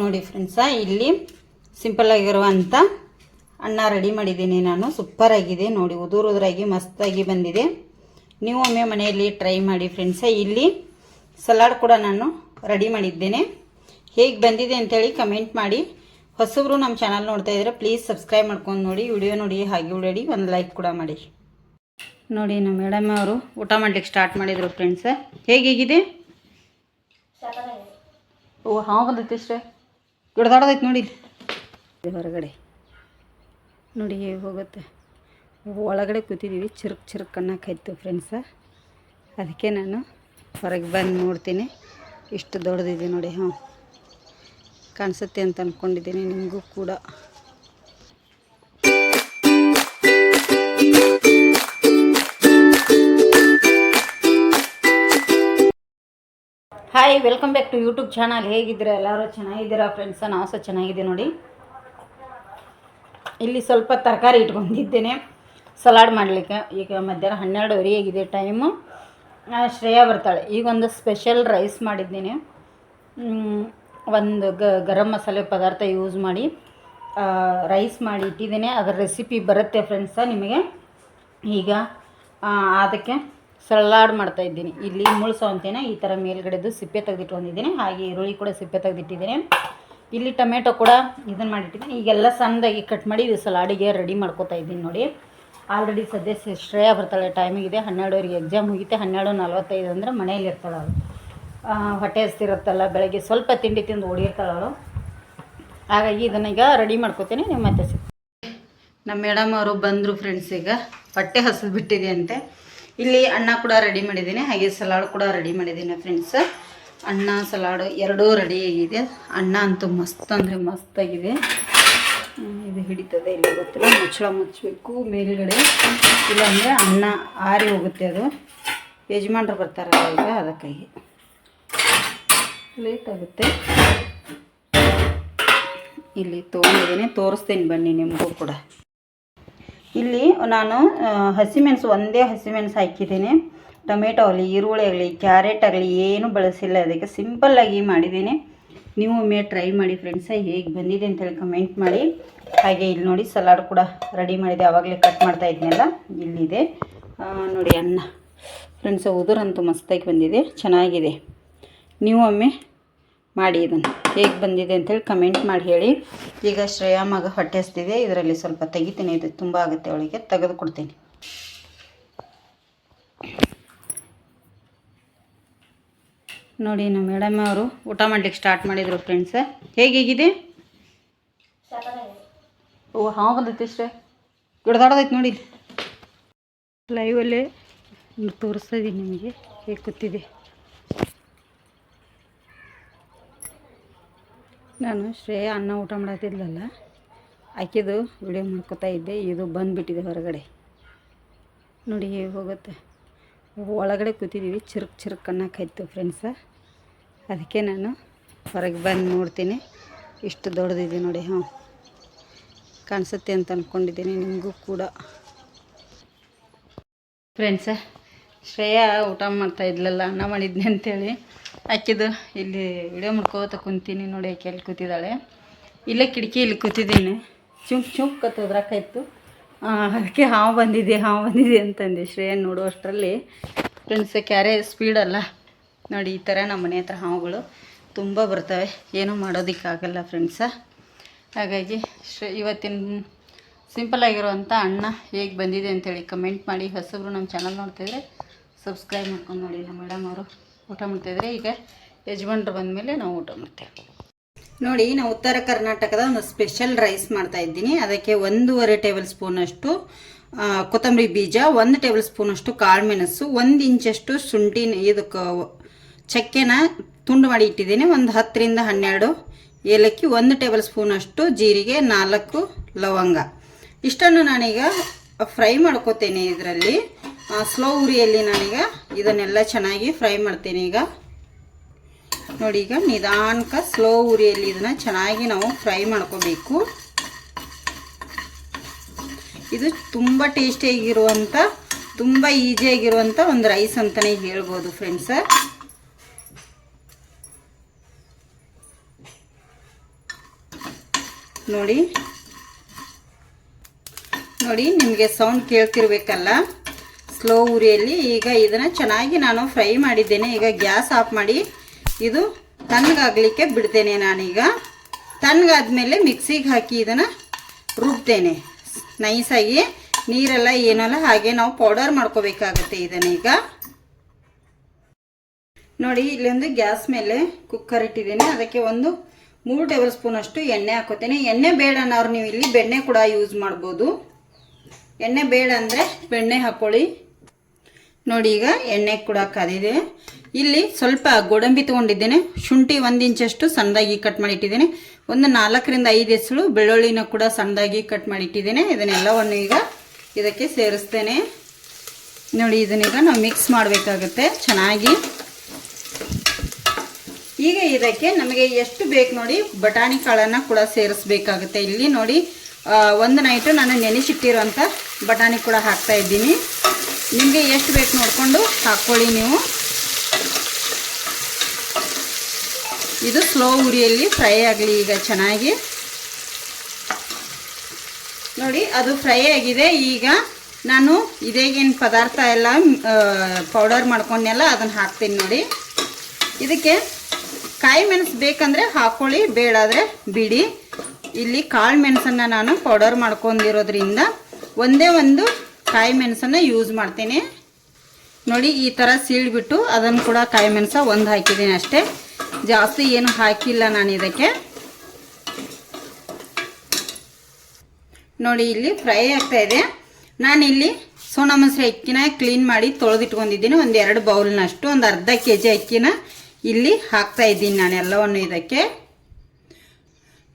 ನೋಡಿ ಫ್ರೆಂಡ್ಸ ಇಲ್ಲಿ ಸಿಂಪಲ್ ಆಗಿರುವಂಥ ಅನ್ನ ರೆಡಿ ಮಾಡಿದ್ದೀನಿ ನಾನು. ಸೂಪರ್ ಆಗಿದೆ. ನೋಡಿ ಉದುರು ಉದುರಾಗಿ ಮಸ್ತಾಗಿ ಬಂದಿದೆ. ನೀವು ಒಮ್ಮೆ ಮನೆಯಲ್ಲಿ ಟ್ರೈ ಮಾಡಿ ಫ್ರೆಂಡ್ಸ ಇಲ್ಲಿ ಸಲಾಡ್ ಕೂಡ ನಾನು ರೆಡಿ ಮಾಡಿದ್ದೇನೆ. ಹೇಗೆ ಬಂದಿದೆ ಅಂತೇಳಿ ಕಮೆಂಟ್ ಮಾಡಿ. ಹೊಸಬ್ರು ನಮ್ಮ ಚಾನಲ್ ನೋಡ್ತಾ ಇದ್ರೆ ಪ್ಲೀಸ್ ಸಬ್ಸ್ಕ್ರೈಬ್ ಮಾಡ್ಕೊಂಡು ನೋಡಿ ವಿಡಿಯೋ ನೋಡಿ ಹಾಗೆ ಉಳಿಯಡಿ ಒಂದು ಲೈಕ್ ಕೂಡ ಮಾಡಿ. ನೋಡಿ ನಮ್ಮ ಮೇಡಮ್ ಅವರು ಊಟ ಮಾಡ್ಲಿಕ್ಕೆ ಸ್ಟಾರ್ಟ್ ಮಾಡಿದರು ಫ್ರೆಂಡ್ಸ ಹೇಗಿದೆ? ಓ ಹಾವು ಬಂದೈತಿ ಇಷ್ಟೇ ಗಿಡದಾಡದೈತೆ ನೋಡಿ. ಹೊರಗಡೆ ನೋಡಿ ಹೇಗೆ ಹೋಗುತ್ತೆ. ಒಳಗಡೆ ಕೂತಿದ್ದೀವಿ ಚಿರುಕ್ ಚಿರುಕ್ ಅನ್ನೋಕ್ಕಾಯ್ತು ಫ್ರೆಂಡ್ಸ ಅದಕ್ಕೆ ನಾನು ಹೊರಗೆ ಬಂದು ನೋಡ್ತೀನಿ. ಇಷ್ಟು ದೊಡ್ಡದಿದೆ ನೋಡಿ ಹಾಂ ಕಾಣಿಸುತ್ತೆ ಅಂತ ಅಂದ್ಕೊಂಡಿದ್ದೀನಿ ನಿಮಗೂ ಕೂಡ. Hi welcome back to YouTube channel ಹೇಗಿದ್ದೀರಾ? ಎಲ್ಲರೂ ಚೆನ್ನಾಗಿದ್ದೀರಾ ಫ್ರೆಂಡ್ಸ ನಾವು ಸಹ ಚೆನ್ನಾಗಿದೆ ನೋಡಿ. ಇಲ್ಲಿ ಸ್ವಲ್ಪ ತರಕಾರಿ ಇಟ್ಕೊಂಡಿದ್ದೇನೆ ಸಲಾಡ್ ಮಾಡಲಿಕ್ಕೆ. ಈಗ ಮಧ್ಯಾಹ್ನ ಹನ್ನೆರಡುವರೆ ಆಗಿದೆ ಟೈಮು ಶ್ರೇಯಾ ಬರ್ತಾಳೆ. ಈಗ ಒಂದು ಸ್ಪೆಷಲ್ ರೈಸ್ ಮಾಡಿದ್ದೀನಿ. ಒಂದು ಗ, ಗರಂ ಮಸಾಲೆ ಪದಾರ್ಥ ಯೂಸ್ ಮಾಡಿ ರೈಸ್ ಮಾಡಿ ಇಟ್ಟಿದ್ದೇನೆ. ಅದರ ರೆಸಿಪಿ ಬರುತ್ತೆ ಫ್ರೆಂಡ್ಸ ನಿಮಗೆ? ಈಗ ಅದಕ್ಕೆ ಸಲಾಡ್ ಮಾಡ್ತಾ ಇದ್ದೀನಿ. ಇಲ್ಲಿ ಮುಳ್ಳು ಅಂತೇನೆ ಈ ಥರ ಮೇಲ್ಗಡೆದು ಸಿಪ್ಪೆ ತೆಗೆದಿಟ್ಕೊಂಡಿದ್ದೀನಿ ಹಾಗೆ ಈರುಳ್ಳಿ ಕೂಡ ಸಿಪ್ಪೆ ತೆಗೆದಿಟ್ಟಿದ್ದೀನಿ. ಇಲ್ಲಿ ಟೊಮೆಟೊ ಕೂಡ ಇದನ್ನು ಮಾಡಿಟ್ಟಿದ್ದೀನಿ. ಈಗೆಲ್ಲ ಸಣ್ಣದಾಗಿ ಕಟ್ ಮಾಡಿ ಇದು ಸಲಾಡಿಗೆ ರೆಡಿ ಮಾಡ್ಕೋತಾ ಇದ್ದೀನಿ ನೋಡಿ. ಆಲ್ರೆಡಿ ಸದ್ಯ ಶ್ರೇಯ ಬರ್ತಾಳೆ ಟೈಮಿಗಿದೆ ಹನ್ನೆರಡುವರೆಗೆ ಎಕ್ಸಾಮ್ ಮುಗಿತೆ. ಹನ್ನೆರಡು ನಲ್ವತ್ತೈದು ಅಂದರೆ ಮನೆಯಲ್ಲಿ ಇರ್ತಾಳೆ ಅವಳು. ಹೊಟ್ಟೆ ಹಸ್ತಿರುತ್ತಲ್ಲ, ಬೆಳಗ್ಗೆ ಸ್ವಲ್ಪ ತಿಂಡಿ ತಿಂದು ಓಡಿರ್ತಾಳೆ ಅವಳು. ಹಾಗಾಗಿ ಇದನ್ನ ಈಗ ರೆಡಿ ಮಾಡ್ಕೋತೀನಿ. ನಿಮ್ಮ ಮತ್ತೆ ನಮ್ಮ ಮೇಡಮ್ ಅವರು ಬಂದರು ಫ್ರೆಂಡ್ಸ್ ಈಗ. ಹೊಟ್ಟೆ ಹಸಿದು ಬಿಟ್ಟಿದೆ ಅಂತೆ. ಇಲ್ಲಿ ಅನ್ನ ಕೂಡ ರೆಡಿ ಮಾಡಿದ್ದೀನಿ, ಹಾಗೆ ಸಲಾಡ್ ಕೂಡ ರೆಡಿ ಮಾಡಿದ್ದೀನಿ ಫ್ರೆಂಡ್ಸ್ ಅನ್ನ ಸಲಾಡು ಎರಡೂ ರೆಡಿ ಆಗಿದೆ. ಅನ್ನ ಅಂತೂ ಮಸ್ತ್ ಅಂದರೆ ಮಸ್ತಾಗಿದೆ ಇದು ಹಿಡಿತದೆ, ಇಲ್ಲ ಗೊತ್ತಿಲ್ಲ. ಮುಚ್ಚಳ ಮುಚ್ಚಬೇಕು, ಮೇಲುಗಡೆ. ಇಲ್ಲಾಂದರೆ ಅನ್ನ ಆರಿ ಹೋಗುತ್ತೆ ಅದು. ಯಜಮಾನ್ರು ಬರ್ತಾರಲ್ಲ ಈಗ, ಅದಕ್ಕಾಗಿ. ಲೇಟ್ ಆಗುತ್ತೆ. ಇಲ್ಲಿ ತೊಗೊಂಡಿದ್ದೀನಿ ತೋರಿಸ್ತೀನಿ ಬನ್ನಿ ನಿಮಗೂ ಕೂಡ. ಇಲ್ಲಿ ನಾನು ಹಸಿಮೆಣಸು ಒಂದೇ ಹಸಿಮೆಣಸು ಹಾಕಿದ್ದೀನಿ. ಟೊಮೆಟೊ ಆಗಲಿ, ಈರುಳ್ಳಿ ಆಗಲಿ, ಕ್ಯಾರೆಟ್ ಆಗಲಿ, ಏನು ಬಳಸಿಲ್ಲ. ಅದಕ್ಕೆ ಸಿಂಪಲ್ಲಾಗಿ ಮಾಡಿದ್ದೀನಿ. ನೀವು ಒಮ್ಮೆ ಟ್ರೈ ಮಾಡಿ ಫ್ರೆಂಡ್ಸ ಹೇಗೆ ಬಂದಿದೆ ಅಂತೇಳಿ ಕಮೆಂಟ್ ಮಾಡಿ. ಹಾಗೆ ಇಲ್ಲಿ ನೋಡಿ, ಸಲಾಡ್ ಕೂಡ ರೆಡಿ ಮಾಡಿದೆ. ಆವಾಗಲೇ ಕಟ್ ಮಾಡ್ತಾ ಇದ್ನಲ್ಲ ಇಲ್ಲಿದೆ. ನೋಡಿ ಅನ್ನ. ಫ್ರೆಂಡ್ಸ, ಉದುರಂತೂ ಮಸ್ತಾಗಿ ಬಂದಿದೆ. ಚೆನ್ನಾಗಿದೆ. ನೀವು ಒಮ್ಮೆ ಮಾಡಿ ಇದನ್ನು. ಹೇಗೆ ಬಂದಿದೆ ಅಂತೇಳಿ ಕಮೆಂಟ್ ಮಾಡಿ ಹೇಳಿ. ಈಗ ಶ್ರೇಯಾ ಮಗ ಹೊಟ್ಟೆ ಹಸ್ತಿದೆ ಇದರಲ್ಲಿ ಸ್ವಲ್ಪ ತೆಗಿತೀನಿ. ಇದು ತುಂಬ ಆಗುತ್ತೆ ಅವಳಿಗೆ. ತೆಗೆದು ಕೊಡ್ತೀನಿ. ನೋಡಿ, ನಮ್ಮ ಮೇಡಮ್ ಅವರು ಊಟ ಮಾಡ್ಲಿಕ್ಕೆ ಸ್ಟಾರ್ಟ್ ಮಾಡಿದರು ಫ್ರೆಂಡ್ಸ್ ಹೇಗಿದೆ? ಓ, ಹಾವು ಬಂದೈತಿ ಶ್ರೇ ಗಿಡದಾಡದೈತೆ ನೋಡಿ. ಲೈವಲ್ಲೇ ತೋರಿಸ್ತಾ ಇದ್ದೀನಿ ನಿಮಗೆ. ಹೇಗೆ ಕೂತಿದೆ ನಾನು ಶ್ರೇಯ ಅನ್ನ ಊಟ ಮಾಡತ್ತಿದ್ಲಲ್ಲ ಆಕಿದು ವಿಡಿಯೋ ಮಾಡ್ಕೊತಾ ಇದ್ದೆ, ಇದು ಬಂದುಬಿಟ್ಟಿದೆ ಹೊರಗಡೆ. ನೋಡಿ ಹೇಗೆ ಹೋಗುತ್ತೆ. ಒಳಗಡೆ ಕೂತಿದ್ದೀವಿ ಚಿರುಕ್ ಚಿರುಕ್ ಅನ್ನೋಕ್ಕಾಯ್ತು ಫ್ರೆಂಡ್ಸ ಅದಕ್ಕೆ ನಾನು ಹೊರಗೆ ಬಂದು ನೋಡ್ತೀನಿ. ಇಷ್ಟು ದೊಡ್ಡದಿದೆ ನೋಡಿ ಹಾಂ ಕಾಣಿಸುತ್ತೆ ಅಂತ ಅಂದ್ಕೊಂಡಿದ್ದೀನಿ ನಿಮಗೂ ಕೂಡ. ಫ್ರೆಂಡ್ಸ ಶ್ರೇಯಾ ಊಟ ಮಾಡ್ತಾ ಇದ್ಲಲ್ಲ ಅನ್ನ ಮಾಡಿದ್ನಿ ಅಂತೇಳಿ. ಆಕಿದು ಇಲ್ಲಿ ವಿಡಿಯೋ ಮಾಡ್ಕೋತ ಕುಂತೀನಿ ನೋಡಿ ಆಕೆ ಅಲ್ಲಿ ಕೂತಿದ್ದಾಳೆ. ಇಲ್ಲೇ ಕಿಟಕಿ ಇಲ್ಲಿ ಕೂತಿದ್ದೀನಿ. ಚುಂಕ್ ಚುಂಕ್ ಕತ್ ಹೋದ್ರಾಕಾಯ್ತು ಅದಕ್ಕೆ ಹಾವು ಬಂದಿದೆ ಹಾವು ಬಂದಿದೆ ಅಂತಂದೆ ಶ್ರೇಯಾ ನೋಡುವಷ್ಟರಲ್ಲಿ ಫ್ರೆಂಡ್ಸ್ ಕ್ಯಾರೇ ಸ್ಪೀಡಲ್ಲ ನೋಡಿ, ಈ ಥರ ನಮ್ಮ ಮನೆ ಹತ್ರ ಹಾವುಗಳು ತುಂಬ ಬರ್ತವೆ. ಏನೂ ಮಾಡೋದಕ್ಕಾಗಲ್ಲ ಫ್ರೆಂಡ್ಸ ಹಾಗಾಗಿ ಶ್ರೇ, ಇವತ್ತಿನ ಸಿಂಪಲ್ ಆಗಿರುವಂಥ ಅಣ್ಣ ಹೇಗೆ ಬಂದಿದೆ ಅಂತೇಳಿ ಕಮೆಂಟ್ ಮಾಡಿ. ಹೊಸಬ್ರು ನಮ್ಮ ಚಾನಲ್ ನೋಡ್ತಿದ್ರೆ ಸಬ್ಸ್ಕ್ರೈಬ್ ಮಾಡ್ಕೊಂಡು ನೋಡಿ ನಮ್ಮ ಮೇಡಮ್ ಅವರು. ಊಟ ಮಾಡ್ತಾಯಿದ್ರೆ ಈಗ ಯಜಮಾನ್ರು ಬಂದಮೇಲೆ ನಾವು ಊಟ ಮಾಡ್ತೇವೆ. ನೋಡಿ, ನಾವು ಉತ್ತರ ಕರ್ನಾಟಕದ ಒಂದು ಸ್ಪೆಷಲ್ ರೈಸ್ ಮಾಡ್ತಾ ಇದ್ದೀನಿ. ಅದಕ್ಕೆ ಒಂದೂವರೆ ಟೇಬಲ್ ಸ್ಪೂನಷ್ಟು ಕೊತ್ತಂಬರಿ ಬೀಜ, ಒಂದು ಟೇಬಲ್ ಸ್ಪೂನಷ್ಟು ಕಾಳುಮೆಣಸು, ಒಂದು ಇಂಚಷ್ಟು ಶುಂಠಿನ ಇದಕ್ಕೆ ಚಕ್ಕೆನ ತುಂಡು ಮಾಡಿ ಇಟ್ಟಿದ್ದೀನಿ. ಒಂದು ಹತ್ತರಿಂದ ಹನ್ನೆರಡು ಏಲಕ್ಕಿ, ಒಂದು ಟೇಬಲ್ ಸ್ಪೂನಷ್ಟು ಜೀರಿಗೆ, ನಾಲ್ಕು ಲವಂಗ. ಇಷ್ಟನ್ನು ನಾನೀಗ ಫ್ರೈ ಮಾಡ್ಕೋತೇನೆ ಇದರಲ್ಲಿ. ಸ್ಲೋ ಉರಿಯಲ್ಲಿ ನಾನೀಗ ಇದನ್ನೆಲ್ಲ ಚೆನ್ನಾಗಿ ಫ್ರೈ ಮಾಡ್ತೀನಿ ಈಗ. ನೋಡಿ ಈಗ ನಿಧಾನಕ ಸ್ಲೋ ಉರಿಯಲ್ಲಿ ಇದನ್ನು ಚೆನ್ನಾಗಿ ನಾವು ಫ್ರೈ ಮಾಡ್ಕೋಬೇಕು. ಇದು ತುಂಬ ಟೇಸ್ಟಿಯಾಗಿರುವಂಥ ತುಂಬ ಈಸಿಯಾಗಿರುವಂಥ ಒಂದು ರೈಸ್ ಅಂತಲೇ ಹೇಳ್ಬೋದು ಫ್ರೆಂಡ್ಸ ನೋಡಿ. ನೋಡಿ ನಿಮಗೆ ಸೌಂಡ್ ಕೇಳ್ತಿರ್ಬೇಕಲ್ಲ. ಸ್ಲೋ ಉರಿಯಲ್ಲಿ ಈಗ ಇದನ್ನು ಚೆನ್ನಾಗಿ ನಾನು ಫ್ರೈ ಮಾಡಿದ್ದೇನೆ. ಈಗ ಗ್ಯಾಸ್ ಆಫ್ ಮಾಡಿ ಇದು ತಣ್ಣಗಾಗಲಿಕ್ಕೆ ಬಿಡ್ತೇನೆ ನಾನೀಗ. ತಣ್ಣಗಾದ್ಮೇಲೆ ಮಿಕ್ಸಿಗೆ ಹಾಕಿ ಇದನ್ನು ರುಬ್ತೇನೆ. ನೈಸಾಗಿ ನೀರೆಲ್ಲ ಏನಲ್ಲ ಹಾಗೆ ನಾವು ಪೌಡರ್ ಮಾಡ್ಕೋಬೇಕಾಗತ್ತೆ ಇದನ್ನೀಗ ನೋಡಿ, ಇಲ್ಲೊಂದು ಗ್ಯಾಸ್ ಮೇಲೆ ಕುಕ್ಕರ್ ಇಟ್ಟಿದ್ದೀನಿ. ಅದಕ್ಕೆ ಒಂದು ಮೂರು ಟೇಬಲ್ ಸ್ಪೂನ್ ಅಷ್ಟು ಎಣ್ಣೆ ಹಾಕೋತೇನೆ. ಎಣ್ಣೆ ಬೇಡ ಅನ್ನೋರು ನೀವು ಇಲ್ಲಿ ಬೆಣ್ಣೆ ಕೂಡ ಯೂಸ್ ಮಾಡ್ಬೋದು. ಎಣ್ಣೆ ಬೇಡ ಅಂದರೆ ಬೆಣ್ಣೆ ಹಾಕ್ಕೊಳ್ಳಿ ನೋಡಿ ಈಗ ಎಣ್ಣೆ ಕೂಡ ಕಾದಿದೆ ಇಲ್ಲಿ ಸ್ವಲ್ಪ ಗೋಡಂಬಿ ತೊಗೊಂಡಿದ್ದೇನೆ. ಶುಂಠಿ ಒಂದು ಇಂಚಷ್ಟು ಸಣ್ಣದಾಗಿ ಕಟ್ ಮಾಡಿ ಇಟ್ಟಿದ್ದೇನೆ ಒಂದು ನಾಲ್ಕರಿಂದ ಐದು ಹೆಸಳು ಬೆಳ್ಳುಳ್ಳಿನ ಕೂಡ ಸಣ್ಣದಾಗಿ ಕಟ್ ಮಾಡಿ ಇಟ್ಟಿದ್ದೇನೆ ಇದನ್ನೆಲ್ಲವನ್ನು ಈಗ ಇದಕ್ಕೆ ಸೇರಿಸ್ತೇನೆ. ನೋಡಿ ಇದನ್ನೀಗ ನಾವು ಮಿಕ್ಸ್ ಮಾಡಬೇಕಾಗುತ್ತೆ ಚೆನ್ನಾಗಿ. ಈಗ ಇದಕ್ಕೆ ನಮಗೆ ಎಷ್ಟು ಬೇಕು ನೋಡಿ, ಬಟಾಣಿ ಕಾಳನ್ನು ಕೂಡ ಸೇರಿಸ್ಬೇಕಾಗುತ್ತೆ. ಇಲ್ಲಿ ನೋಡಿ ಒಂದು ನೈಟು ನಾನು ನೆನೆಸಿಟ್ಟಿರುವಂಥ ಬಟಾಣಿ ಕೂಡ ಹಾಕ್ತಾ ಇದ್ದೀನಿ. ನಿಮಗೆ ಎಷ್ಟು ಬೇಕು ನೋಡಿಕೊಂಡು ಹಾಕ್ಕೊಳ್ಳಿ ನೀವು. ಇದು ಸ್ಲೋ ಉರಿಯಲ್ಲಿ ಫ್ರೈ ಆಗಲಿ ಈಗ ಚೆನ್ನಾಗಿ. ನೋಡಿ, ಅದು ಫ್ರೈ ಆಗಿದೆ. ಈಗ ನಾನು ಇದೇಗೇನು ಪದಾರ್ಥ ಎಲ್ಲ ಪೌಡರ್ ಮಾಡ್ಕೊಂಡೆಲ್ಲ ಅದನ್ನು ಹಾಕ್ತೀನಿ ನೋಡಿ. ಇದಕ್ಕೆ ಕಾಯಿ ಮೆಣಸು ಬೇಕಂದರೆ ಹಾಕ್ಕೊಳ್ಳಿ ಬೇಡಾದರೆ ಬಿಡಿ. ಇಲ್ಲಿ ಕಾಳು ಮೆಣಸನ್ನು ನಾನು ಪೌಡರ್ ಮಾಡ್ಕೊಂಡಿರೋದ್ರಿಂದ ಒಂದೇ ಒಂದು ಕಾಯಿ ಮೆಣಸನ್ನು ಯೂಸ್ ಮಾಡ್ತೀನಿ. ನೋಡಿ, ಈ ಥರ ಸೀಳ್ಬಿಟ್ಟು ಅದನ್ನು ಕೂಡ ಕಾಯಿ ಮೆಣಸ ಒಂದು ಹಾಕಿದ್ದೀನಿ ಅಷ್ಟೇ. ಜಾಸ್ತಿ ಏನು ಹಾಕಿಲ್ಲ ನಾನು ಇದಕ್ಕೆ. ನೋಡಿ, ಇಲ್ಲಿ ಫ್ರೈ ಆಗ್ತಾ ಇದೆ. ನಾನಿಲ್ಲಿ ಸೋನಾ ಮಸೂರಿ ಅಕ್ಕಿನ ಕ್ಲೀನ್ ಮಾಡಿ ತೊಳೆದಿಟ್ಕೊಂಡಿದ್ದೀನಿ. ಒಂದು ಎರಡು ಬೌಲ್ನಷ್ಟು, ಒಂದು ಅರ್ಧ ಕೆ ಜಿ ಅಕ್ಕಿನ ಇಲ್ಲಿ ಹಾಕ್ತಾ ಇದ್ದೀನಿ ನಾನು ಎಲ್ಲವನ್ನು ಇದಕ್ಕೆ.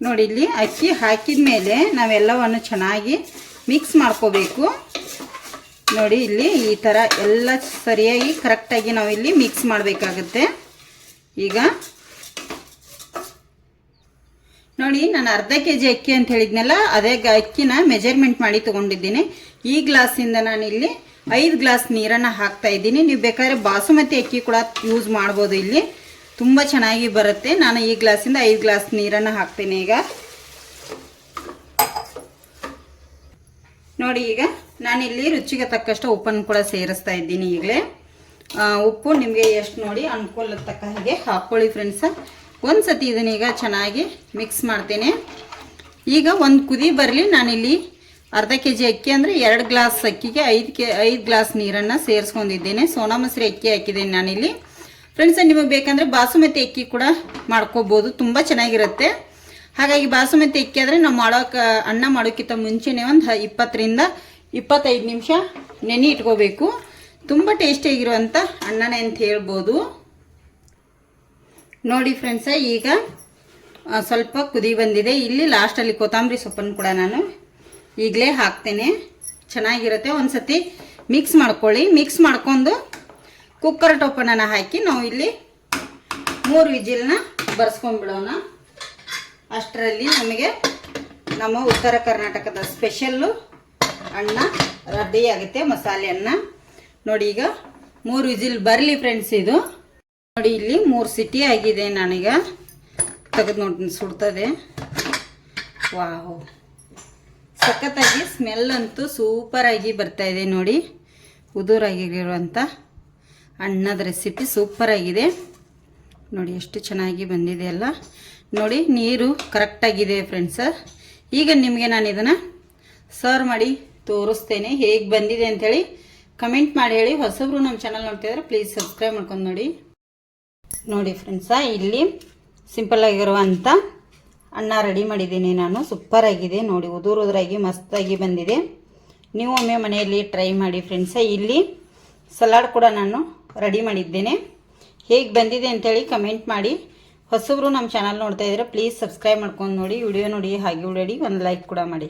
ನೋಡಿ, ಇಲ್ಲಿ ಅಕ್ಕಿ ಹಾಕಿದ ಮೇಲೆ ನಾವೆಲ್ಲವನ್ನು ಚೆನ್ನಾಗಿ ಮಿಕ್ಸ್ ಮಾಡ್ಕೋಬೇಕು. ನೋಡಿ, ಇಲ್ಲಿ ಈ ಥರ ಎಲ್ಲ ಸರಿಯಾಗಿ ಕರೆಕ್ಟಾಗಿ ನಾವು ಇಲ್ಲಿ ಮಿಕ್ಸ್ ಮಾಡಬೇಕಾಗುತ್ತೆ. ಈಗ ನೋಡಿ, ನಾನು ಅರ್ಧ ಕೆ ಜಿ ಅಕ್ಕಿ ಅಂತ ಹೇಳಿದ್ನಲ್ಲ, ಅದೇ ಅಕ್ಕಿನ ಮೆಜರ್ಮೆಂಟ್ ಮಾಡಿ ತೊಗೊಂಡಿದ್ದೀನಿ. ಈ ಗ್ಲಾಸಿಂದ ನಾನು ಇಲ್ಲಿ ಐದು ಗ್ಲಾಸ್ ನೀರನ್ನು ಹಾಕ್ತಾ ಇದ್ದೀನಿ. ನೀವು ಬೇಕಾದ್ರೆ ಬಾಸುಮತಿ ಅಕ್ಕಿ ಕೂಡ ಯೂಸ್ ಮಾಡ್ಬೋದು ಇಲ್ಲಿ. ತುಂಬ ಚೆನ್ನಾಗಿ ಬರುತ್ತೆ. ನಾನು ಈ ಗ್ಲಾಸಿಂದ ಐದು ಗ್ಲಾಸ್ ನೀರನ್ನು ಹಾಕ್ತೀನಿ ಈಗ. ನೋಡಿ ಈಗ ನಾನಿಲ್ಲಿ ರುಚಿಗೆ ತಕ್ಕಷ್ಟು ಉಪ್ಪನ್ನು ಕೂಡ ಸೇರಿಸ್ತಾ ಇದ್ದೀನಿ ಈಗಲೇ. ಉಪ್ಪು ನಿಮಗೆ ಎಷ್ಟು ನೋಡಿ ಅನುಕೂಲ ತಕ್ಕ ಹಾಗೆ ಹಾಕ್ಕೊಳ್ಳಿ ಫ್ರೆಂಡ್ಸ ಒಂದು ಸತಿ ಇದನ್ನೀಗ ಚೆನ್ನಾಗಿ ಮಿಕ್ಸ್ ಮಾಡ್ತೇನೆ. ಈಗ ಒಂದು ಕುದಿ ಬರಲಿ, ನಾನಿಲ್ಲಿ ಅರ್ಧ ಕೆ ಜಿ ಅಕ್ಕಿ ಅಂದರೆ ಎರಡು ಗ್ಲಾಸ್ ಅಕ್ಕಿಗೆ ಐದು ಕೆ, ಐದು ಗ್ಲಾಸ್ ನೀರನ್ನು ಸೇರಿಸ್ಕೊಂಡಿದ್ದೇನೆ. ಸೋನಾ ಮಸೂರಿ ಅಕ್ಕಿ ಹಾಕಿದ್ದೀನಿ ನಾನಿಲ್ಲಿ. ಫ್ರೆಂಡ್ಸ್ ನಿಮಗೆ ಬೇಕಂದರೆ ಬಾಸುಮತಿ ಅಕ್ಕಿ ಕೂಡ ಮಾಡ್ಕೋಬೋದು, ತುಂಬ ಚೆನ್ನಾಗಿರುತ್ತೆ. ಹಾಗಾಗಿ ಬಾಸುಮತಿ ಅಕ್ಕಿ ಆದರೆ ನಾವು ಮಾಡೋಕೆ, ಅನ್ನ ಮಾಡೋಕ್ಕಿಂತ ಮುಂಚೆನೇ ಒಂದು ಇಪ್ಪತ್ತರಿಂದ ಇಪ್ಪತ್ತೈದು ನಿಮಿಷ ನೆನೆ ಇಟ್ಕೋಬೇಕು. ತುಂಬ ಟೇಸ್ಟಿಯಾಗಿರುವಂಥ ಅನ್ನನೇ ಅಂತ ಹೇಳ್ಬೋದು. ನೋಡಿ ಫ್ರೆಂಡ್ಸ ಈಗ ಸ್ವಲ್ಪ ಕುದಿ ಬಂದಿದೆ. ಇಲ್ಲಿ ಲಾಸ್ಟಲ್ಲಿ ಕೊತ್ತಂಬರಿ ಸೊಪ್ಪನ್ನು ಕೂಡ ನಾನು ಈಗಲೇ ಹಾಕ್ತೇನೆ. ಚೆನ್ನಾಗಿರುತ್ತೆ. ಒಂದು ಸತಿ ಮಿಕ್ಸ್ ಮಾಡ್ಕೊಳ್ಳಿ. ಮಿಕ್ಸ್ ಮಾಡ್ಕೊಂಡು ಕುಕ್ಕರ್ ಟೋಪನನ್ನು ಹಾಕಿ ನಾವು ಇಲ್ಲಿ ಮೂರು ವಿಜಿಲ್ನ ಬರ್ಸ್ಕೊಂಡ್ಬಿಡೋಣ. ಅಷ್ಟರಲ್ಲಿ ನಮಗೆ ನಮ್ಮ ಉತ್ತರ ಕರ್ನಾಟಕದ ಸ್ಪೆಷಲ್ಲು ಅನ್ನ ರೆಡಿ ಆಗುತ್ತೆ, ಮಸಾಲೆ ಅನ್ನ. ನೋಡಿ ಈಗ ಮೂರು ವಿಜಿಲ್ ಬರಲಿ ಫ್ರೆಂಡ್ಸ್ ಇದು. ನೋಡಿ ಇಲ್ಲಿ ಮೂರು ಸಿಟಿ ಆಗಿದೆ ನಾನೀಗ. ತೆಗೆದು ನೋಡಿ ಸುಡ್ತದೆ. ವಾಹ್. ಸಖತ್ತಾಗಿ ಸ್ಮೆಲ್ ಅಂತೂ ಸೂಪರಾಗಿ ಬರ್ತಾ ಇದೆ ನೋಡಿ. ಉದುರಾಗಿರುವಂಥ ಅಣ್ಣದ ರೆಸಿಪಿ ಸೂಪರಾಗಿದೆ ನೋಡಿ ಎಷ್ಟು ಚೆನ್ನಾಗಿ ಬಂದಿದೆ ಅಲ್ಲ. ನೋಡಿ, ನೀರು ಕರೆಕ್ಟಾಗಿದೆ ಫ್ರೆಂಡ್ಸ ಈಗ ನಿಮಗೆ ನಾನು ಇದನ್ನು ಸರ್ವ್ ಮಾಡಿ ತೋರಿಸ್ತೇನೆ. ಹೇಗೆ ಬಂದಿದೆ ಅಂಥೇಳಿ ಕಮೆಂಟ್ ಮಾಡಿ ಹೇಳಿ. ಹೊಸಬ್ರು ನಮ್ಮ ಚಾನಲ್ ನೋಡ್ತಿದ್ರೆ ಪ್ಲೀಸ್ ಸಬ್ಸ್ಕ್ರೈಬ್ ಮಾಡ್ಕೊಂಡು ನೋಡಿ. ನೋಡಿ ಫ್ರೆಂಡ್ಸ ಇಲ್ಲಿ ಸಿಂಪಲ್ ಆಗಿರುವಂಥ ಅನ್ನ ರೆಡಿ ಮಾಡಿದ್ದೀನಿ ನಾನು. ಸೂಪರ್ ಆಗಿದೆ. ನೋಡಿ, ಉದುರು ಉದುರಾಗಿ, ಮಸ್ತಾಗಿ ಬಂದಿದೆ. ನೀವು ಒಮ್ಮೆ ಮನೆಯಲ್ಲಿ ಟ್ರೈ ಮಾಡಿ ಫ್ರೆಂಡ್ಸ ಇಲ್ಲಿ ಸಲಾಡ್ ಕೂಡ ನಾನು ರೆಡಿ ಮಾಡಿದ್ದೇನೆ. ಹೇಗೆ ಬಂದಿದೆ ಅಂಥೇಳಿ ಕಮೆಂಟ್ ಮಾಡಿ. ಹೊಸಬ್ರು ನಮ್ಮ ಚಾನಲ್ ನೋಡ್ತಾ ಇದ್ರೆ ಪ್ಲೀಸ್ ಸಬ್ಸ್ಕ್ರೈಬ್ ಮಾಡ್ಕೊಂಡು ನೋಡಿ ವಿಡಿಯೋ ನೋಡಿ, ಹಾಗೆ ಓಡಾಡಿ ಒಂದು ಲೈಕ್ ಕೂಡ ಮಾಡಿ.